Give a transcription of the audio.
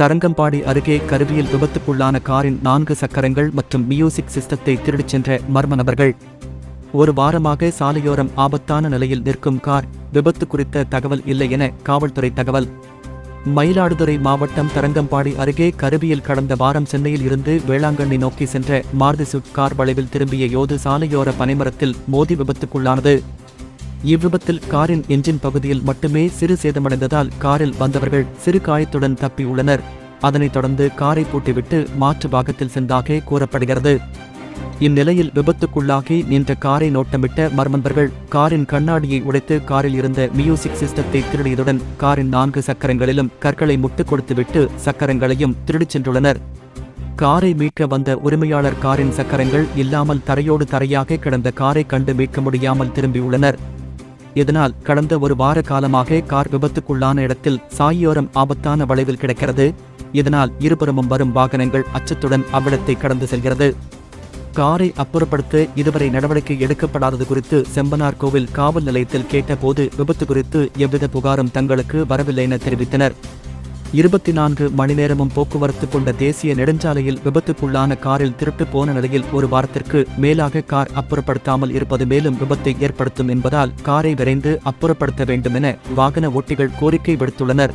தரங்கம்பாடி அருகே கருவியில் விபத்துக்குள்ளான காரின் நான்கு சக்கரங்கள் மற்றும் மியூசிக் சிஸ்டத்தை திருடிச் சென்ற மர்ம நபர்கள். ஒரு வாரமாக சாலையோரம் ஆபத்தான நிலையில் நிற்கும் கார் விபத்து குறித்த தகவல் இல்லை என காவல்துறை தகவல். மயிலாடுதுறை மாவட்டம் தரங்கம்பாடி அருகே கருவியில் கடந்த வாரம் சென்னையில் இருந்து வேளாங்கண்ணி நோக்கி சென்ற மாருதி ஸ்விஃப்ட் கார் வளைவில் திரும்பிய யோது சாலையோர பனைமரத்தில் மோதி விபத்துக்குள்ளானது. இவ்விபத்தில் காரின் என்ஜின் பகுதியில் மட்டுமே சிறு சேதமடைந்ததால் காரில் வந்தவர்கள் சிறு காயத்துடன் தப்பியுள்ளனர் அதனைத் தொடர்ந்து காரை பூட்டிவிட்டு மாற்று பாகத்தில் சென்றாக கூறப்படுகிறது. இந்நிலையில் விபத்துக்குள்ளாகி நின்ற காரை நோட்டமிட்ட மர்மந்தர்கள் காரின் கண்ணாடியை உடைத்து காரில் இருந்த மியூசிக் சிஸ்டத்தை திருடியதுடன் காரின் நான்கு சக்கரங்களிலும் கற்களை முட்டுக் கொடுத்துவிட்டு சக்கரங்களையும் திருடிச் சென்றுள்ளனர். காரை மீட்க வந்த உரிமையாளர் காரின் சக்கரங்கள் இல்லாமல் தரையோடு தரையாக கிடந்த காரை கண்டு மீட்க முடியாமல் திரும்பியுள்ளனர் இதனால் கடந்த ஒரு வார காலமாக கார் விபத்துக்குள்ளான இடத்தில் சாயோரம் ஆபத்தான வளைவில் கிடக்கிறது. இதனால் இருபுறமும் வரும் வாகனங்கள் அச்சத்துடன் அவ்விடத்தை கடந்து செல்கிறது. காரை அப்புறப்படுத்த இதுவரை நடவடிக்கை எடுக்கப்படாதது குறித்து செம்பனார் கோவில் காவல் நிலையத்தில் கேட்டபோது விபத்து குறித்து எவ்வித புகாரும் தங்களுக்கு வரவில்லை என தெரிவித்தனர். இருபத்தி நான்கு மணி நேரமும் போக்குவரத்து கொண்ட தேசிய நெடுஞ்சாலையில் விபத்துக்குள்ளான காரில் திருட்டு போன நிலையில் ஒரு வாரத்திற்கு மேலாக கார் அப்புறப்படுத்தாமல் இருப்பது மேலும் விபத்தை ஏற்படுத்தும் என்பதால் காரை விரைந்து அப்புறப்படுத்த வேண்டும் என வாகன ஓட்டிகள் கோரிக்கை விடுத்துள்ளனர்.